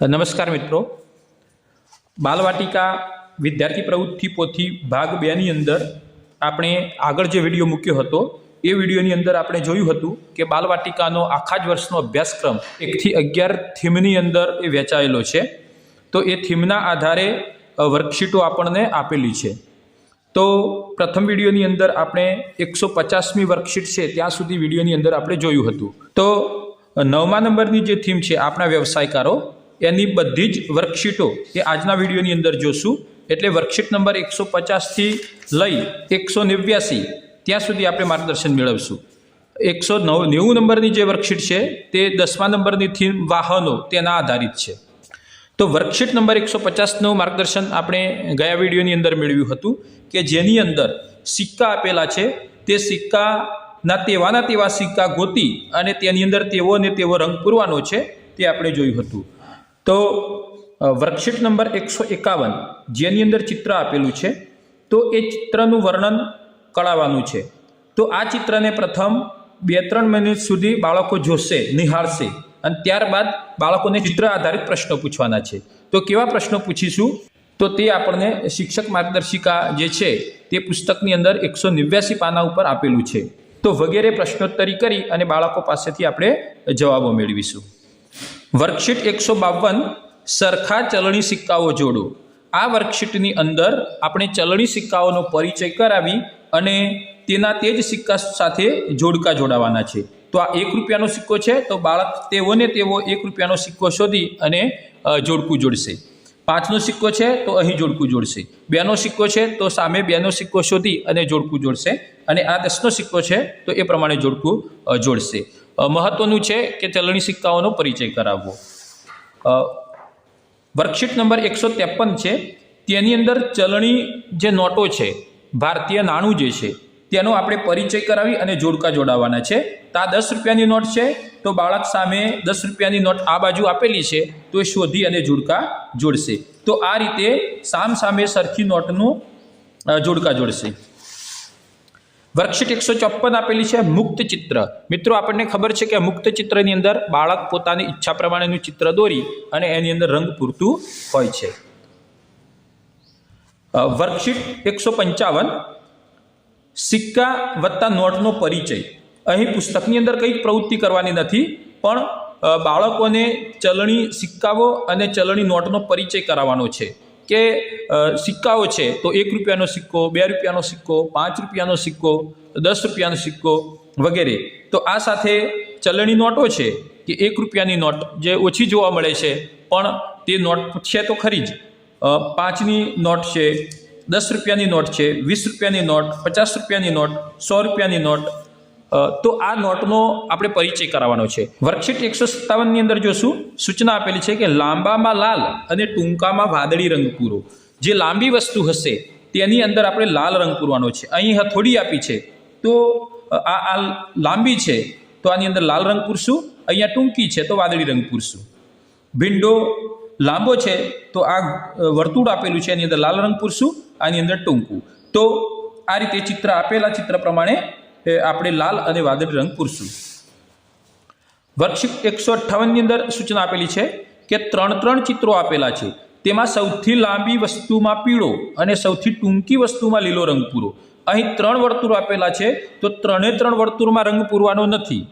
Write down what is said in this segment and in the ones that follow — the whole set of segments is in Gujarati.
નમસ્કાર મિત્રો. બાલવાટિકા વિદ્યાર્થી પ્રવૃત્તિ પોથી ભાગ બેની અંદર આપણે આગળ જે વીડિયો મૂક્યો હતો, એ વિડીયોની અંદર આપણે જોયું હતું કે બાલવાટિકાનો આખા જ વર્ષનો અભ્યાસક્રમ એકથી અગિયાર થીમની અંદર એ વહેંચાયેલો છે. તો એ થીમના આધારે વર્કશીટો આપણને આપેલી છે. તો પ્રથમ વિડીયોની અંદર આપણે એકસો પચાસમી વર્કશીટ છે, ત્યાં સુધી વિડીયોની અંદર આપણે જોયું હતું. તો નવમા નંબરની જે થીમ છે, આપણા વ્યવસાયકારો એની બધી જ વર્કશીટો એ આજના વિડીયોની અંદર જોશું. એટલે વર્કશીટ નંબર એકસો પચાસથી લઈ એકસો નેવ્યાસી ત્યાં સુધી આપણે માર્ગદર્શન મેળવશું. એકસો નવ, નેવું નંબરની જે વર્કશીટ છે, તે દસમા નંબરની થીમ વાહનો તેના આધારિત છે. તો વર્કશીટ નંબર એકસો પચાસનું માર્ગદર્શન આપણે ગયા વિડીયોની અંદર મેળવ્યું હતું કે જેની અંદર સિક્કા આપેલા છે. તે સિક્કાના તેવાના તેવા સિક્કા ગોતી અને તેની અંદર તેવો અને તેવો રંગ પૂરવાનો છે તે આપણે જોયું હતું. તો વર્કશીટ નંબર એકસો એકાવન, જેની અંદર ચિત્ર આપેલું છે, તો એ ચિત્રનું વર્ણન કળાવવાનું છે. તો આ ચિત્રને પ્રથમ બે ત્રણ મિનિટ સુધી બાળકો જોશે, નિહાળશે, અને ત્યારબાદ બાળકોને ચિત્ર આધારિત પ્રશ્નો પૂછવાના છે. તો કેવા પ્રશ્નો પૂછીશું? તો તે આપણને શિક્ષક માર્ગદર્શિકા જે છે, તે પુસ્તકની અંદર એકસો નેવ્યાસી પાના ઉપર આપેલું છે. તો વગેરે પ્રશ્નોત્તરી કરી અને બાળકો પાસેથી આપણે જવાબો મેળવીશું. વર્કશીટ એકસો બાવન સરખા ચલણી સિક્કાઓ જોડો. આ વર્કશીટની અંદર આપણે ચલણી સિક્કાઓનો પરિચય કરાવી અને તેના તે જ સિક્કા સાથે જોડકા જોડાવાના છે. તો આ એક રૂપિયાનો સિક્કો છે, તો બાળક તેઓને તેવો એક રૂપિયાનો સિક્કો શોધી અને જોડકું જોડશે. પાંચનો સિક્કો છે, તો અહીં જોડકું જોડશે. બેનો સિક્કો છે, તો સામે બેનો સિક્કો શોધી અને જોડકું જોડશે. અને આ દસનો સિક્કો છે, તો એ પ્રમાણે જોડકું જોડશે. અ, મહત્વનું છે કે ચલણી સિક્કાઓનો પરિચય કરાવવો. વર્કશીટ નંબર એકસો ત્રેપન છે. તેની અંદર ચલણી જે નોટો છે ભારતીય નાણું જે છે તેનો આપણે પરિચય કરાવી અને જોડકા જોડાવાના છે. તો આ દસ રૂપિયાની નોટ છે તો બાળક સામે દસ રૂપિયાની નોટ આ બાજુ આપેલી છે તો એ શોધી અને જોડકા જોડશે. તો આ રીતે સામ સામે સરખી નોટનું જોડકા જોડશે. વર્કશીટ એકસો ચોપન આપેલી છે, મુક્ત ચિત્ર. મિત્રો, આપણને ખબર છે કે મુક્ત ચિત્રની અંદર બાળક પોતાની ઈચ્છા પ્રમાણેનું ચિત્ર દોરી અને એની અંદર રંગ પૂરતું હોય છે. વર્કશીટ એકસો પંચાવન. સિક્કા વત્તા નોટનો પરિચય. અહીં પુસ્તકની અંદર કંઈ પ્રવૃત્તિ કરવાની નથી, પણ બાળકોને ચલણી સિક્કાઓ અને ચલણી નોટનો પરિચય કરાવવાનો છે. કે સિક્કાઓ છે, તો એક રૂપિયાનો સિક્કો, બે રૂપિયાનો સિક્કો, પાંચ રૂપિયાનો સિક્કો, દસ રૂપિયાનો સિક્કો વગેરે. તો આ સાથે ચલણી નોટો છે કે એક રૂપિયાની નોટ જે ઓછી જોવા મળે છે, પણ તે નોટ છે તો ખરી જ. પાંચની નોટ છે, દસ રૂપિયાની નોટ છે, વીસ રૂપિયાની નોટ, પચાસ રૂપિયાની નોટ, સો રૂપિયાની નોટ તો આ નોટનો આપણે પરિચય કરાવવાનો છે. વર્કશીટ એકસો સત્તાવનની અંદર જોશું. સૂચના આપેલી છે કે લાંબામાં લાલ અને ટૂંકામાં વાદળી રંગ પૂરો. જે લાંબી વસ્તુ હશે, તેની અંદર આપણે લાલ રંગ પૂરવાનો છે. અહીં હથોડી આપી છે. તો આ આ લાંબી છે, તો આની અંદર લાલ રંગ પૂરશું. અહીંયા ટૂંકી છે, તો વાદળી રંગ પૂરશું. ભીંડો લાંબો છે, તો આ વર્તુળ આપેલું છે, એની અંદર લાલ રંગ પૂરશું, આની અંદર ટૂંકું. તો, આ રીતે ચિત્ર આપેલા ચિત્ર પ્રમાણે એ આપણે લાલ અને વાદળી રંગ પૂરશું. વર્કશીટ એકસો અઠ્ઠાવનની અંદર સૂચના આપેલી છે કે ત્રણ ત્રણ ચિત્રો આપેલા છે. તેમાં સૌથી લાંબી વસ્તુમાં પીળો અને સૌથી ટૂંકી વસ્તુમાં લીલો રંગ પૂરો. અહીં ત્રણ વર્તુળ આપેલા છે, તો ત્રણે ત્રણ વર્તુળમાં રંગ પૂરવાનો નથી.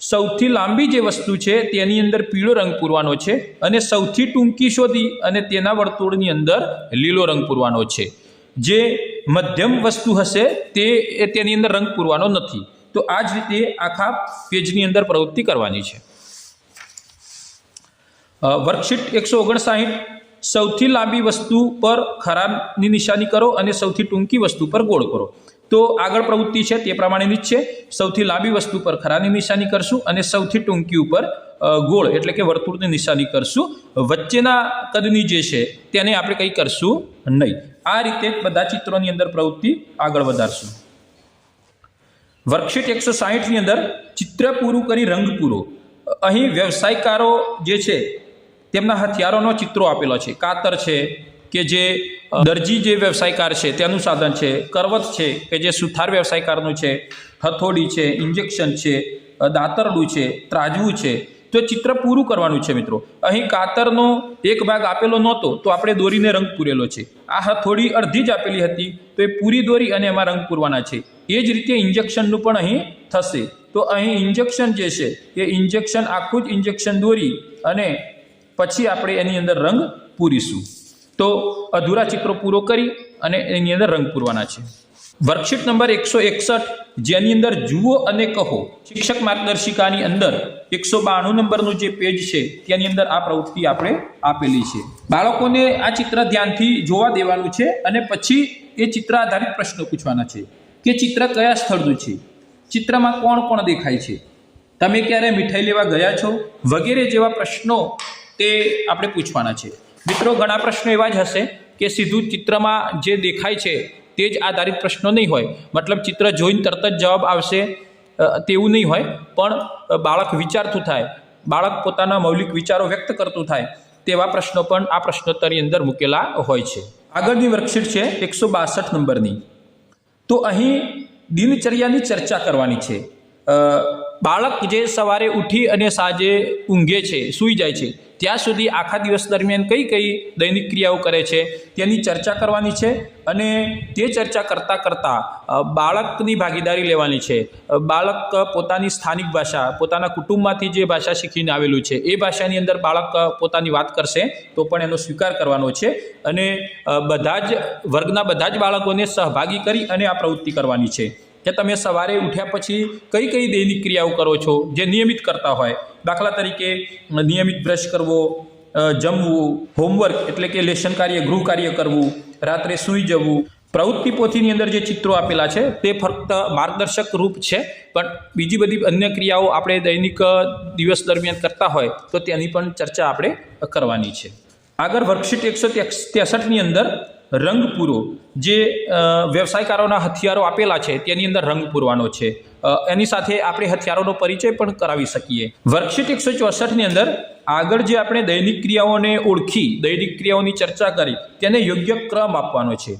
સૌથી લાંબી જે વસ્તુ છે, તેની અંદર પીળો રંગ પૂરવાનો છે અને સૌથી ટૂંકી શોધી અને તેના વર્તુળની અંદર લીલો રંગ પૂરવાનો છે. જે મધ્યમ વસ્તુ હશે, તે તેની અંદર રંગ પૂરવાનો નથી. તો આ જ રીતે આખા પેજની અંદર પ્રવૃત્તિ કરવાની છે. વર્કશીટ એકસો ઓગણસાહીઠ સૌથી લાંબી વસ્તુ પર ખરાની નિશાની કરો અને સૌથી ટૂંકી વસ્તુ પર ગોળ કરો. તો આગળ પ્રવૃત્તિ છે તે પ્રમાણેની જ છે. સૌથી લાંબી વસ્તુ પર ખરાની નિશાની કરશું અને સૌથી ટૂંકી ઉપર ગોળ એટલે કે વર્તુળની નિશાની કરશું. વચ્ચેના કદની જે છે તેને આપણે કંઈ કરશું નહીં. આ રીતે બધા ચિત્રોની અંદર પ્રવૃત્તિ આગળ વધારશું. વર્કશીટ એકસો સાહીઠની અંદર ચિત્ર પૂરું કરી રંગ પૂરો. અહીં વ્યવસાયકારો જે છે, તેમના હથિયારોનો ચિત્રો આપેલો છે. કાતર છે, કે જે દરજી જે વ્યવસાયકાર છે, તેનું સાધન છે, કરવત છે, કે જે સુથાર વ્યવસાયકારનું છે, હથોડી છે, ઇન્જેક્શન છે દાતરડું છે, ત્રાજવું છે તો ચિત્ર પૂરું કરવાનું છે મિત્રો. અહીં કાતરનો એક ભાગ આપેલો નહોતો, તો આપણે દોરીને રંગ પૂરેલો છે. આ હથોડી અડધી જ આપેલી હતી, તો એ પૂરી દોરી અને એમાં રંગ પૂરવાના છે. એ જ રીતે ઇન્જેક્શનનું પણ અહીં થશે. તો અહીં ઇન્જેક્શન જે છે, એ ઇન્જેક્શન, આખું જ ઇન્જેક્શન દોરી અને પછી આપણે એની અંદર રંગ પૂરીશું. તો અધૂરા ચિત્રો પૂરો કરી અને એની અંદર રંગ પૂરવાના છે. વર્કશીટ નંબર એકસો એકસઠ, જેની અંદર જુઓ અને કહો. શિક્ષક માર્ગદર્શિકાની અંદર એકસો બાણું નંબરનું જે પેજ છે તેની અંદર આ પ્રવૃત્તિ આપણે આપેલી છે. બાળકોને આ ચિત્ર ધ્યાનથી જોવા દેવાનું છે અને પછી એ ચિત્ર આધારિત પ્રશ્નો પૂછવાના છે કે ચિત્ર કયા સ્થળનું છે? ચિત્રમાં કોણ કોણ દેખાય છે? તમે ક્યારે મીઠાઈ લેવા ગયા છો? વગેરે જેવા પ્રશ્નો તે આપણે પૂછવાના છે. મિત્રો, ઘણા પ્રશ્નો એવા જ હશે કે સીધું ચિત્રમાં જે દેખાય છે તે જ આધારિત પ્રશ્નો નહીં હોય. મતલબ ચિત્ર જોઈને તરત જ જવાબ આવશે તેવું નહીં હોય. પણ બાળક વિચારતું થાય. બાળક પોતાના મૌલિક વિચારો વ્યક્ત કરતું થાય. તેવા પ્રશ્નો પણ આ પ્રશ્નોત્તરની અંદર મૂકેલા હોય છે. આગળની વર્કશીટ છે એકસો બાસઠ નંબરની. તો અહીં દિનચર્યાની ચર્ચા કરવાની છે. બાળક જે સવારે ઉઠી અને સાંજે ઊંઘે છે, સૂઈ જાય છે, ત્યાં સુધી આખા દિવસ દરમિયાન કઈ કઈ દૈનિક ક્રિયાઓ કરે છે, તેની ચર્ચા કરવાની છે અને તે ચર્ચા કરતાં કરતાં બાળકની ભાગીદારી લેવાની છે. બાળક પોતાની સ્થાનિક ભાષા, પોતાના કુટુંબમાંથી જે ભાષા શીખીને આવેલું છે, એ ભાષાની અંદર બાળક પોતાની વાત કરશે, તો પણ એનો સ્વીકાર કરવાનો છે અને બધા જ વર્ગના બધા જ બાળકોને સહભાગી કરી અને આ પ્રવૃત્તિ કરવાની છે. કે તમે સવારે ઉઠ્યા પછી કઈ કઈ દૈનિક ક્રિયાઓ કરો છો જે નિયમિત કરતા હોય? દાખલા તરીકે, નિયમિત બ્રશ કરવો જમવું, હોમવર્ક એટલે કે લેશન કાર્ય, ગૃહ કાર્ય કરવું, રાત્રે સૂઈ જવું. પ્રવૃત્તિ પોથીની અંદર જે ચિત્રો આપેલા છે તે ફક્ત માર્ગદર્શક રૂપ છે, પણ બીજી બધી અન્ય ક્રિયાઓ આપણે દૈનિક દિવસ દરમિયાન કરતા હોય તો તેની પણ ચર્ચા આપણે કરવાની છે. આગળ વર્કશીટ એકસો ત્રેસઠની અંદર રંગ પૂરો. જે વ્યવસાયકારોના હથિયારો આપેલા છે, તેની અંદર રંગ પૂરવાનો છે. એની સાથે આપણે હથિયારોનો પરિચય પણ કરાવી શકીએ. વર્કશીટ એકસો ચોસઠની અંદર આગળ જે આપણે દૈનિક ક્રિયાઓને ઓળખી, દૈનિક ક્રિયાઓની ચર્ચા કરી, તેને યોગ્ય ક્રમ આપવાનો છે.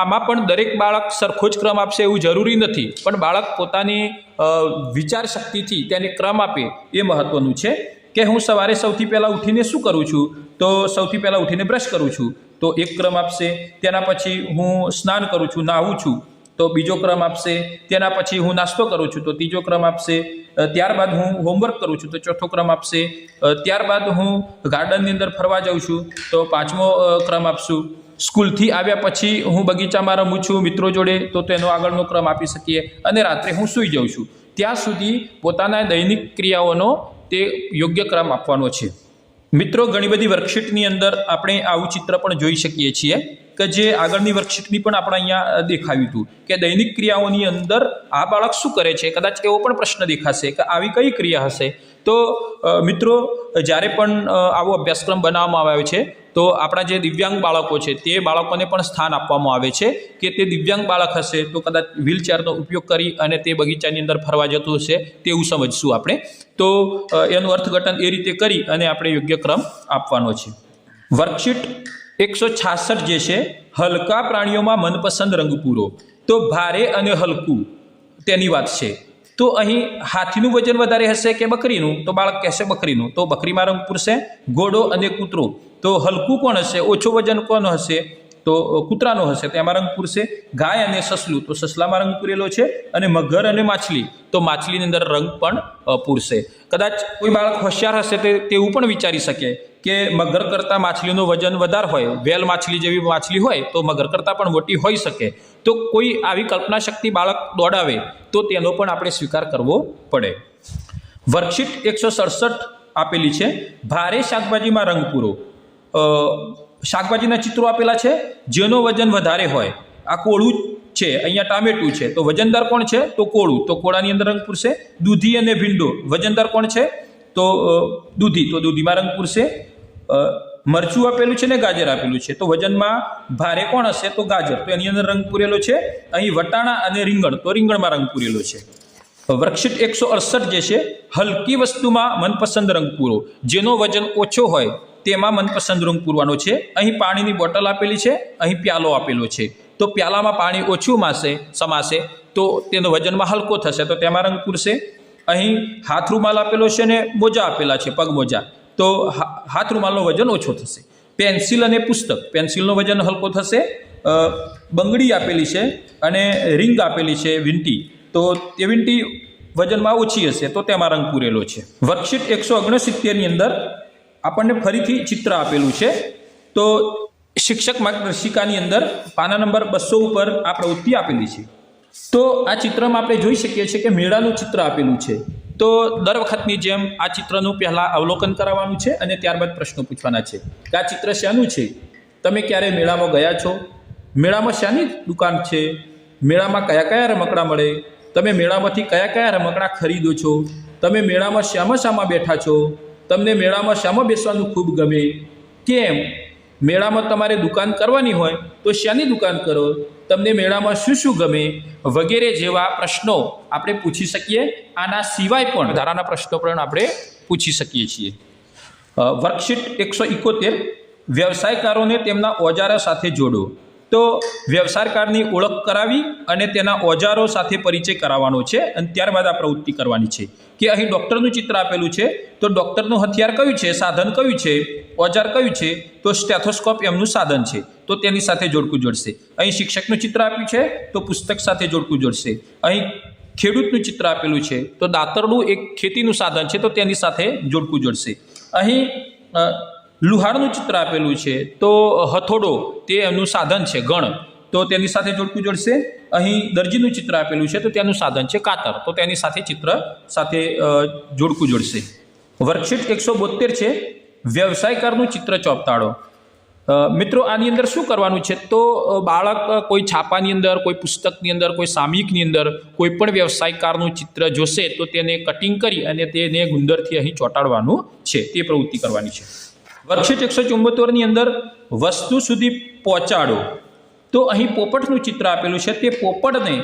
આમાં પણ દરેક બાળક સરખો જ ક્રમ આપશે એવું જરૂરી નથી, પણ બાળક પોતાની વિચાર શક્તિથી તેને ક્રમ આપે એ મહત્વનું છે. કે હું સવારે સૌથી પહેલાં ઉઠીને શું કરું છું? તો સૌથી પહેલાં ઉઠીને બ્રશ કરું છું. તો એક ક્રમ આપશે, તેના પછી હું સ્નાન કરું છું, નાહું છું, તો બીજો ક્રમ આપશે, તેના પછી હું નાસ્તો કરું છું, તો ત્રીજો ક્રમ આપશે ત્યારબાદ હું હોમવર્ક કરું છું, તો ચોથો ક્રમ આપશે ત્યારબાદ હું ગાર્ડનની અંદર ફરવા જાઉં છું, તો પાંચમો ક્રમ આપશું. સ્કૂલથી આવ્યા પછી હું બગીચામાં રમું છું, મિત્રો જોડે, તો તેનો આગળનો ક્રમ આપી શકીએ અને રાત્રે હું સૂઈ જાઉં છું. ત્યાં સુધી પોતાના દૈનિક ક્રિયાઓનો તે યોગ્ય ક્રમ આપવાનો છે. મિત્રો, ઘણી બધી વર્કશીટની અંદર આપણે આવું ચિત્ર પણ જોઈ શકીએ છીએ કે જે આગળની વર્કશીટની પણ આપણે અહીંયા દેખાવ્યું હતું કે દૈનિક ક્રિયાઓની અંદર આ બાળક શું કરે છે? કદાચ એવો પણ પ્રશ્ન દેખાશે કે આવી કઈ ક્રિયા હશે? તો મિત્રો, જ્યારે પણ આવો અભ્યાસક્રમ બનાવવામાં આવ્યો છે તો આપણા જે દિવ્યાંગ બાળકો છે, તે બાળકોને પણ સ્થાન આપવામાં આવે છે કે તે દિવ્યાંગ બાળક હશે તો કદાચ વ્હીલચેરનો ઉપયોગ કરી અને તે બગીચાની અંદર ફરવા જતું હશે તેવું સમજશું આપણે. તો એનું અર્થઘટન એ રીતે કરી અને આપણે યોગ્ય ક્રમ આપવાનો છે. વર્કશીટ એકસો છાસઠ જે છે, હલકા પ્રાણીઓમાં મનપસંદ રંગ પૂરો તો ભારે અને હલકું તેની વાત છે. તો અહીં હાથીનું વજન વધારે હશે કે બકરીનું? તો બાળક કહેશે બકરીનું. તો બકરીમાં રંગ પૂરશે, ઘોડો અને કૂતરો. તો હલકું કોણ હશે? ઓછો વજન કોણ હશે? તો કૂતરાનો હશે. તો એમાં રંગ પૂરશે. ગાય અને સસલું. તો સસલામાં રંગ પૂરેલો છે અને મગર અને માછલી. તો માછલીની અંદર રંગ પણ પૂરશે. કદાચ કોઈ બાળક હોશિયાર હશે તે, તેવું પણ વિચારી શકે કે મગર કરતાં માછલીનું વજન વધારે હોય. વેલ માછલી જેવી માછલી હોય તો મગર કરતાં પણ મોટી હોઈ શકે. તો કોઈ આવી કલ્પના શક્તિ બાળક દોડાવે તો તેનો પણ આપણે સ્વીકાર કરવો પડે. વર્કશીટ એકસો સડસઠ આપેલી છે. ભારે શાકભાજીમાં રંગ પૂરો. શાકભાજીના ચિત્રો આપેલા છે, જેનો વજન વધારે હોય. આ કોળું છે, અહીંયા ટામેટું છે. તો વજનદાર કોણ છે? તો કોળું. તો કોળાની અંદર રંગ પૂરશે. દૂધી અને ભીંડો. વજનદાર કોણ છે? તો દૂધી. તો દૂધીમાં રંગ પૂરશે. મરચું આપેલું છે ને ગાજર આપેલું છે. તો વજનમાં ભારે કોણ હશે? તો ગાજર. તો એની અંદર રંગ પૂરેલો છે. અહીં વટાણા અને રીંગણ. તો રીંગણમાં રંગ પૂરેલો છે. વૃક્ષિત એકસો અડસઠ જે છે, હલકી વસ્તુમાં મનપસંદ રંગ પૂરો. જેનો વજન ઓછો હોય તેમાં મનપસંદ રંગ પૂરવાનો છે. અહીં પાણીની બોટલ આપેલી છે, અહીં પ્યાલો આપેલો છે. તો પ્યાલામાં પાણી ઓછું માસે, સમાશે, તો તેનો વજનમાં હલકો થશે, તો તેમાં રંગ પૂરશે. અહીં હાથ રૂમાલ આપેલો છે અને મોજા આપેલા છે પગ મોજા તો હાથ રૂમાલનો વજન ઓછો થશે. પેન્સિલ અને પુસ્તક, પેન્સિલનો વજન હલકો થશે. બંગડી આપેલી છે અને રિંગ આપેલી છે વિંટી. તો તે વિંટી વજનમાં ઓછી હશે, તો તેમાં રંગ પૂરેલો છે. વર્કશીટ એકસો ઓગણસિત્તેરની અંદર આપણને ફરીથી ચિત્ર આપેલું છે. તો શિક્ષક માર્ગદર્શિકાની અંદર પાના નંબર બસો ઉપર આ પ્રવૃત્તિ આપેલી છે. તો આ ચિત્રમાં આપણે જોઈ શકીએ છીએ કે મેળાનું ચિત્ર આપેલું છે. તો દર વખતની જેમ આ ચિત્રનું પહેલાં અવલોકન કરાવવાનું છે અને ત્યારબાદ પ્રશ્નો પૂછવાના છે. કે આ ચિત્ર શાનું છે? તમે ક્યારે મેળામાં ગયા છો? મેળામાં શાની દુકાન છે? મેળામાં કયા કયા રમકડા મળે? તમે મેળામાંથી કયા કયા રમકડા ખરીદો છો? તમે મેળામાં શામાં શામાં બેઠા છો? તમને મેળામાં શામાં બેસવાનું ખૂબ ગમે. કેમ? મેળામાં તમારે દુકાન કરવાની હોય તો શાની દુકાન કરો. તમને મેળામાં શું શું ગમે વગેરે જેવા પ્રશ્નો આપણે પૂછી શકીએ. આના સિવાય પણ વધારાના પ્રશ્નો પણ આપણે પૂછી શકીએ છીએ. વર્કશીટ એકસો ઇકોતેર. વ્યવસાયકારોને તેમના ઓજારો સાથે જોડો. તો વ્યવસાયકારની ઓળખ કરાવી અને તેના ઓજારો સાથે પરિચય કરાવવાનો છે અને ત્યારબાદ આ પ્રવૃત્તિ કરવાની છે. કે અહીં ડૉક્ટરનું ચિત્ર આપેલું છે, તો ડૉક્ટરનું હથિયાર કયું છે, સાધન કયું છે, ઓજાર કયું છે, તો સ્ટેથોસ્કોપ એમનું સાધન છે, તો તેની સાથે જોડકું જોડશે. અહીં શિક્ષકનું ચિત્ર આપ્યું છે, તો પુસ્તક સાથે જોડકું જોડશે. અહીં ખેડૂતનું ચિત્ર આપેલું છે, તો દાતરડું એક ખેતીનું સાધન છે, તો તેની સાથે જોડકું જોડશે. અહીં લુહારનું ચિત્ર આપેલું છે, તો હથોડો, તે એમનું સાધન છે, ગણ. તો તેની સાથે જોડકું જોડશે. અહીં દરજીનું ચિત્ર આપેલું છે, તો તેનું સાધન છે કાતર. તો તેની સાથે ચિત્ર સાથે જોડકું જોડશે. વર્કશીટ એકસો બોતેર છે વ્યવસાયકારનું ચિત્ર ચોપતાડો મિત્રો, આની અંદર શું કરવાનું છે? તો બાળક કોઈ છાપાની અંદર, કોઈ પુસ્તકની અંદર, કોઈ સામયિકની અંદર કોઈ પણ વ્યવસાયકારનું ચિત્ર જોશે, તો તેને કટિંગ કરી અને તેને ગુંદરથી અહીં ચોંટાડવાનું છે, તે પ્રવૃત્તિ કરવાની છે. વર્કશીટ એકસો ચુંબોતેરની અંદર વસ્તુ સુધી પહોંચાડો. તો અહીં પોપટનું ચિત્ર આપેલું છે. તે પોપટને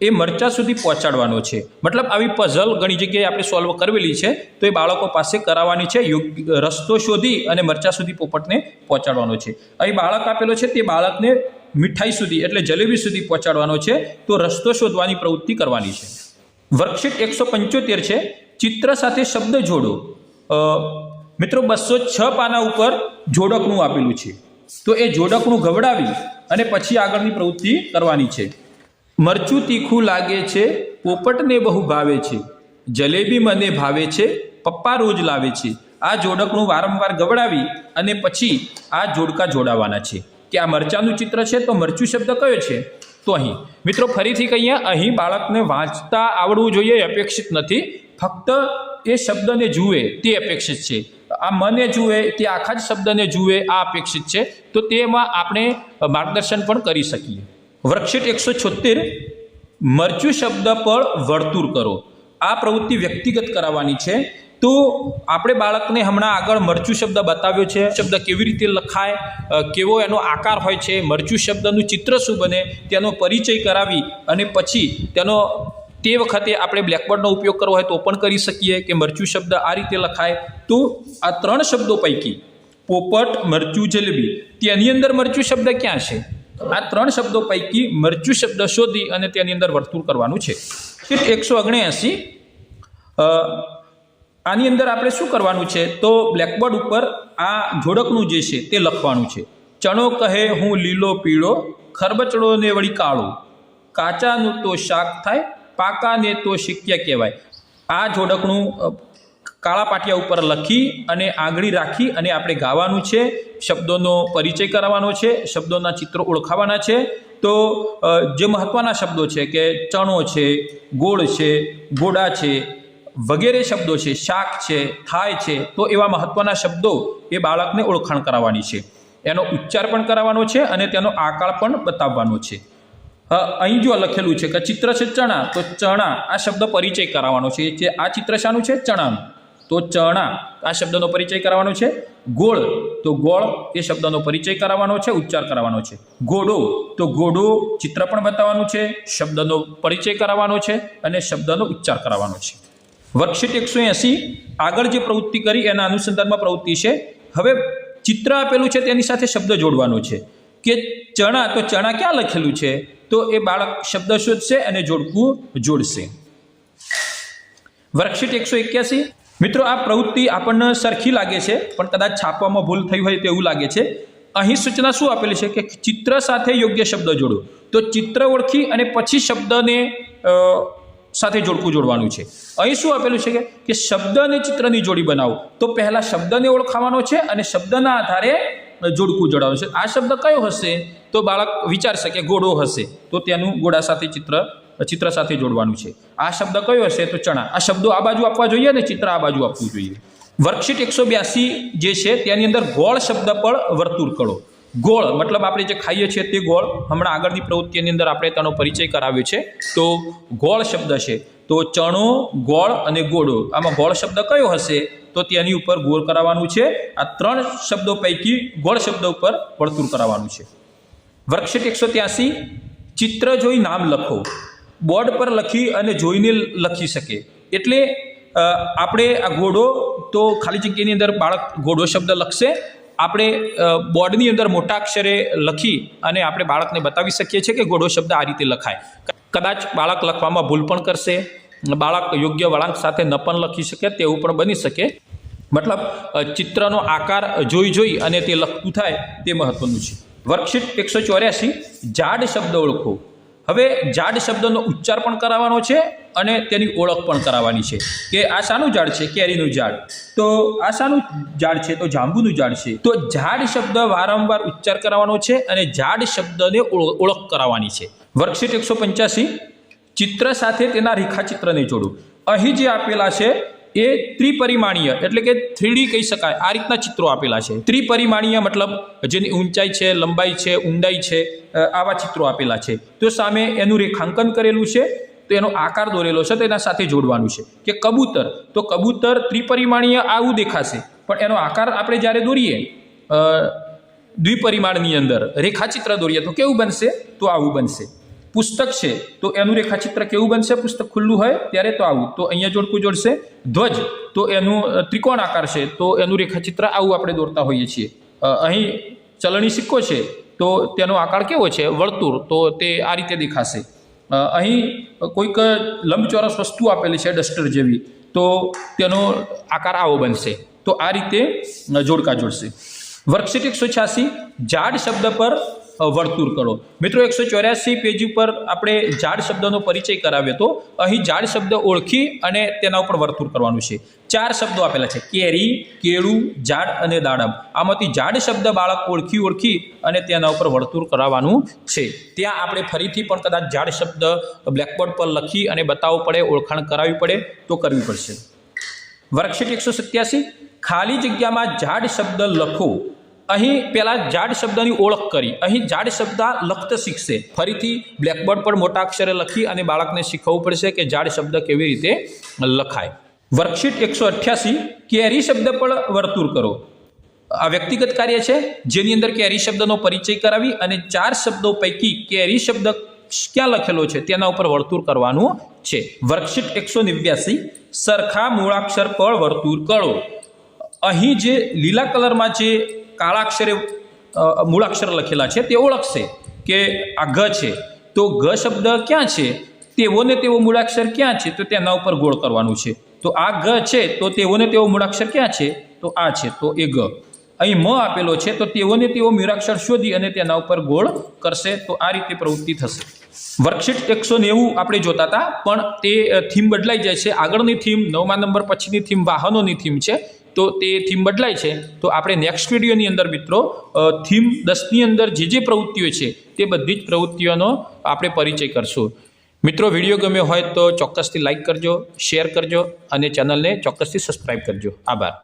એ મરચા સુધી પહોંચાડવાનો છે. મતલબ આવી પઝલ ઘણી જગ્યાએ આપણે સોલ્વ કરેલી છે. તો એ બાળકો પાસે કરાવવાની છે. યોગ્ય રસ્તો શોધી અને મરચા સુધી પોપટને પહોંચાડવાનો છે. અહીં બાળક આપેલો છે. તે બાળકને મીઠાઈ સુધી એટલે જલેબી સુધી પહોંચાડવાનો છે. તો રસ્તો શોધવાની પ્રવૃત્તિ કરવાની છે. વર્કશીટ એકસો પંચોતેર છે. ચિત્ર સાથે શબ્દ જોડો. મિત્રો બસો છ પાના ઉપર જોડકનું આપેલું છે. તો એ જોડકનું ગવડાવી અને પછી આગળની પ્રવૃત્તિ કરવાની છે. મરચું તીખું લાગે છે, પોપટને બહુ ભાવે છે. જલેબી મને ભાવે છે, પપ્પા રોજ લાવે છે. આ જોડકનું વારંવાર ગવડાવી અને પછી આ જોડકા જોડાવાના છે. કે આ મરચાનું ચિત્ર છે તો મરચું શબ્દ કયો છે? તો અહીં. મિત્રો, ફરીથી કહીએ, અહીં બાળકને વાંચતા આવડવું જોઈએ અપેક્ષિત નથી. ફક્ત એ શબ્દને જુએ તે અપેક્ષિત છે. આ મને જુએ, તે આખા જ શબ્દને જુએ, આ અપેક્ષિત છે. તો તેમાં આપણે માર્ગદર્શન પણ કરી શકીએ. વર્કશીટ એકસો છોતેર મરચું શબ્દ પર વર્તુળ કરો. આ પ્રવૃત્તિ વ્યક્તિગત કરાવવાની છે. તો આપણે બાળકને હમણાં આગળ મરચું શબ્દ બતાવ્યો છે. શબ્દ કેવી રીતે લખાય કેવો એનો આકાર હોય છે, મરચું શબ્દનું ચિત્ર શું બને, તેનો પરિચય કરાવી અને પછી તેનો તે વખતે આપણે બ્લેકબોર્ડનો ઉપયોગ કરવો હોય તો પણ કરી શકીએ કે મરચું શબ્દ આ રીતે લખાય, તો આ ત્રણ શબ્દો પૈકી પોપટ, મરચું, જલેબી તેની અંદર મરચું શબ્દ ક્યાં છે? આ ત્રણ શબ્દો પૈકી મરચું શબ્દ શોધી અને તેની અંદર વર્તુળ કરવાનું છે. એકસો ઓગણએંસી આની અંદર આપણે શું કરવાનું છે? તો બ્લેકબોર્ડ ઉપર આ જોડકનું જે છે તે લખવાનું છે. ચણો કહે હું લીલો, પીળો, ખરબચડો ને વળી કાળો. કાચાનું તો શાક થાય પાકાને તો શિક્ય કહેવાય. આ જોડકણું કાળા પાટિયા ઉપર લખી અને આંગળી રાખી અને આપણે ગાવાનું છે, શબ્દોનો પરિચય કરાવવાનો છે, શબ્દોના ચિત્રો ઓળખાવાના છે. તો જે મહત્ત્વના શબ્દો છે કે ચણો છે, ગોળ છે ગોડા છે, વગેરે શબ્દો છે, શાક છે થાય છે, તો એવા મહત્ત્વના શબ્દો એ બાળકને ઓળખાણ કરાવવાની છે. એનો ઉચ્ચાર પણ કરાવવાનો છે અને તેનો આકાર પણ બતાવવાનો છે. અહીં જો લખેલું છે કે ચિત્ર છે ચણા, તો ચણા આ શબ્દ પરિચય કરાવવાનો છે. જે આ ચિત્ર શાનું છે? ચણાનું. તો ચણા, આ શબ્દનો પરિચય કરાવવાનો છે? ગોળ, તો ગોળ એ શબ્દનો પરિચય કરાવવાનો છે, ઉચ્ચાર કરાવવાનો છે. ગોડો તો ગોડો ચિત્ર પણ બતાવવાનું છે, શબ્દનો પરિચય કરાવવાનો છે અને શબ્દનો ઉચ્ચાર કરાવવાનો છે. વર્કશીટ એકસો એંસી, આગળ જે પ્રવૃત્તિ કરી એના અનુસંધાનમાં પ્રવૃત્તિ છે. હવે ચિત્ર આપેલું છે તેની સાથે શબ્દ જોડવાનો છે. કે ચણા, તો ચણા ક્યાં લખેલું છે? તો એ બાળક શબ્દ શોધશે અને જોડકું જોડશે. વર્કશીટ એકસો એક્યાસી. મિત્રો, આ પ્રવૃત્તિ આપણને સરખી લાગે છે, પણ કદાચ છાપવામાં ભૂલ થઈ હોય તેવું લાગે છે. અહીં સૂચના શું આપેલી છે કે ચિત્ર સાથે યોગ્ય શબ્દ જોડો. તો ચિત્ર ઓળખી અને પછી શબ્દને સાથે જોડકું જોડવાનું છે. અહીં શું આપેલું છે કે શબ્દ અને ચિત્રની જોડી બનાવો. તો પહેલાં શબ્દને ઓળખાવાનો છે અને શબ્દના આધારે જોડકું જોડવાનું છે. આ શબ્દ કયો હશે? તો બાળક વિચારશે કે ઘોડો હશે. તો તેનું ઘોડા સાથે ચિત્ર ચિત્ર સાથે જોડવાનું છે. આ શબ્દ કયો હશે? તો ચણા. આ શબ્દો આ બાજુ આપવા જોઈએ અને ચિત્ર આ બાજુ આપવું જોઈએ. વર્કશીટ એકસો બ્યાસી જે છે, તેની અંદર ગોળ શબ્દ પર વર્તુળ કરો. ગોળ મતલબ આપણે જે ખાઈએ છીએ તે ગોળ. હમણાં આગળની પ્રવૃત્તિની અંદર આપણે તેનો પરિચય કરાવ્યો છે. તો ગોળ શબ્દ છે. તો ચણો, ગોળ અને ગોળો આમાં ગોળ શબ્દ કયો હશે? તો તેની ઉપર ગોળ કરાવવાનું છે. આ ત્રણ શબ્દો પૈકી ગોળ શબ્દ ઉપર વર્તુળ કરાવવાનું છે. વર્કશીટ એકસો ત્યાસી, ચિત્ર જોઈ નામ લખો. બોર્ડ પર લખી અને જોઈને લખી શકે. એટલે આપણે આ ઘોડો તો ખાલી જગ્યાની અંદર બાળક ઘોડો શબ્દ લખશે. આપણે બોર્ડની અંદર મોટા અક્ષરે લખી અને આપણે બાળકને બતાવી શકીએ છીએ કે ઘોડો શબ્દ આ રીતે લખાય. કદાચ બાળક લખવામાં ભૂલ પણ કરશે. બાળક યોગ્ય વળાંક સાથે ન પણ લખી શકે તેવું પણ બની શકે. મતલબ ચિત્રનો આકાર જોઈ જોઈ અને તે લખતું થાય તે મહત્વનું છે. વર્કશીટ એકસો ચોર્યાસી, જાડ શબ્દ ઓળખો. હવે જાડ શબ્દનો ઉચ્ચાર પણ કરાવવાનો છે અને તેની ઓળખ પણ કરાવવાની છે. કે આ શાનું ઝાડ છે? કેરીનું ઝાડ તો આ શાનું ઝાડ છે? તો જાંબુનું ઝાડ છે. તો ઝાડ શબ્દ વારંવાર ઉચ્ચાર કરાવવાનો છે અને ઝાડ શબ્દને ઓળખ કરાવવાની છે. વર્કશીટ એકસો પંચ્યાસી ચિત્ર સાથે તેના રેખાચિત્રને જોડું. અહીં જે આપેલા છે, એ ત્રિપરિમાણીય, એટલે કે થ્રીડી કહી શકાય. આ રીતના ચિત્રો આપેલા છે. ત્રિપરિમાણીય મતલબ જેની ઊંચાઈ છે, લંબાઈ છે, ઊંડાઈ છે આવા ચિત્રો આપેલા છે. તો સામે એનું રેખાંકન કરેલું છે, તો એનો આકાર દોરેલો છે, તો એના સાથે જોડવાનું છે. કે કબૂતર, તો કબૂતર ત્રિપરિમાણીય આવું દેખાશે. પણ એનો આકાર આપણે જ્યારે દોરીએ દ્વિપરિમાણની અંદર રેખાચિત્ર દોરીએ, તો કેવું બનશે? તો આવું બનશે. પુસ્તક છે, તો એનું રેખાચિત્ર કેવું બનશે? પુસ્તક ખુલ્લું હોય ત્યારે તો આવું. તો અહીંયા જોડકું જોડશે, ધ્વજ. તો એનું ત્રિકોણ આકાર છે, તો એનું રેખાચિત્ર આવું આપણે દોરતા હોઈએ છીએ. અહીં ચલણી સિક્કો છે, તો તેનો આકાર કેવો છે? વર્તુળ. તો તે આ રીતે દેખાશે. અહીં કોઈક લંબચોરસ વસ્તુ આપેલી છે, ડસ્ટર જેવી. તો તેનો આકાર આવો બનશે. તો આ રીતે જોડકા જોડશે. વર્કશીટ એકસો છ્યાસી. જાડ શબ્દ પર વર્તુળ કરો. મિત્રો, એકસો ચોર્યાસી પેજ ઉપર આપણે જાડ શબ્દનો પરિચય કરાવ્યો હતો. અહીં જાડ શબ્દ ઓળખી અને તેના ઉપર વર્તુળ કરવાનું છે. ચાર શબ્દો આપેલા છે. કેરી, કેળું જાડ અને દાડમ. આમાંથી જાડ શબ્દ બાળક ઓળખી ઓળખી અને તેના ઉપર વર્તુળ કરાવવાનું છે. ત્યાં આપણે ફરીથી પણ કદાચ જાડ શબ્દ બ્લેકબોર્ડ પર લખી અને બતાવવું પડે, ઓળખાણ કરાવવી પડે, તો કરવી પડશે. વર્કશીટ એકસો સત્યાસી. ખાલી જગ્યામાં જાડ શબ્દ લખો. અહીં પહેલાં જાડ શબ્દની ઓળખ કરી. અહીં જાડ શબ્દ લખત શીખશે. ફરીથી બ્લેકબોર્ડ પર મોટા અક્ષરે લખી અને બાળકને શીખવવું પડશે કે જાડ શબ્દ કેવી રીતે લખાય. વર્કશીટ એકસો અઠ્યાસી, કેરી શબ્દ પર વર્તુળ કરો. આ વ્યક્તિગત કાર્ય છે, જેની અંદર કેરી શબ્દનો પરિચય કરાવી અને ચાર શબ્દો પૈકી કેરી શબ્દ ક્યાં લખેલો છે, તેના ઉપર વર્તુળ કરવાનું છે. વર્કશીટ એકસો નેવ્યાસી, સરખા મૂળાક્ષર પર વર્તુળ કરો. અહીં જે લીલા કલરમાં જે કાળા અક્ષરે મૂળાક્ષર લખેલા છે, તે ઓળખશે કે આ ગ છે. તો ગ શબ્દ ક્યાં છે? તેવો ને તેવો મૂળાક્ષર ક્યાં છે? તો તેના ઉપર ગોળ કરવાનું છે. તો આ ગ છે, તો તેવો ને તેવો મૂળાક્ષર ક્યાં છે? તો આ છે, તો એ ગ અહીં મ આપેલો છે, તો તેવો ને તેવો મૂળાક્ષર શોધી અને તેના ઉપર ગોળ કરશે, તો આ રીતે પ્રવૃત્તિ થશે. વર્કશીટ એકસો નેવું આપણે જોતા હતા, પણ તે થીમ બદલાઈ જાય છે. આગળની થીમ નવમા નંબર પછીની થીમ વાહનોની થીમ છે. તો તે થીમ બદલાય છે. તો આપણે નેક્સ્ટ વિડીયોની અંદર મિત્રો થીમ દસની અંદર જે જે પ્રવૃત્તિઓ છે, તે બધી જ પ્રવૃત્તિઓનો આપણે પરિચય કરશું. મિત્રો વીડિયો ગમ્યો હોય તો ચોક્કસથી લાઇક કરજો શેર કરજો અને ચેનલને ચોક્કસથી સબસ્ક્રાઈબ કરજો. આભાર.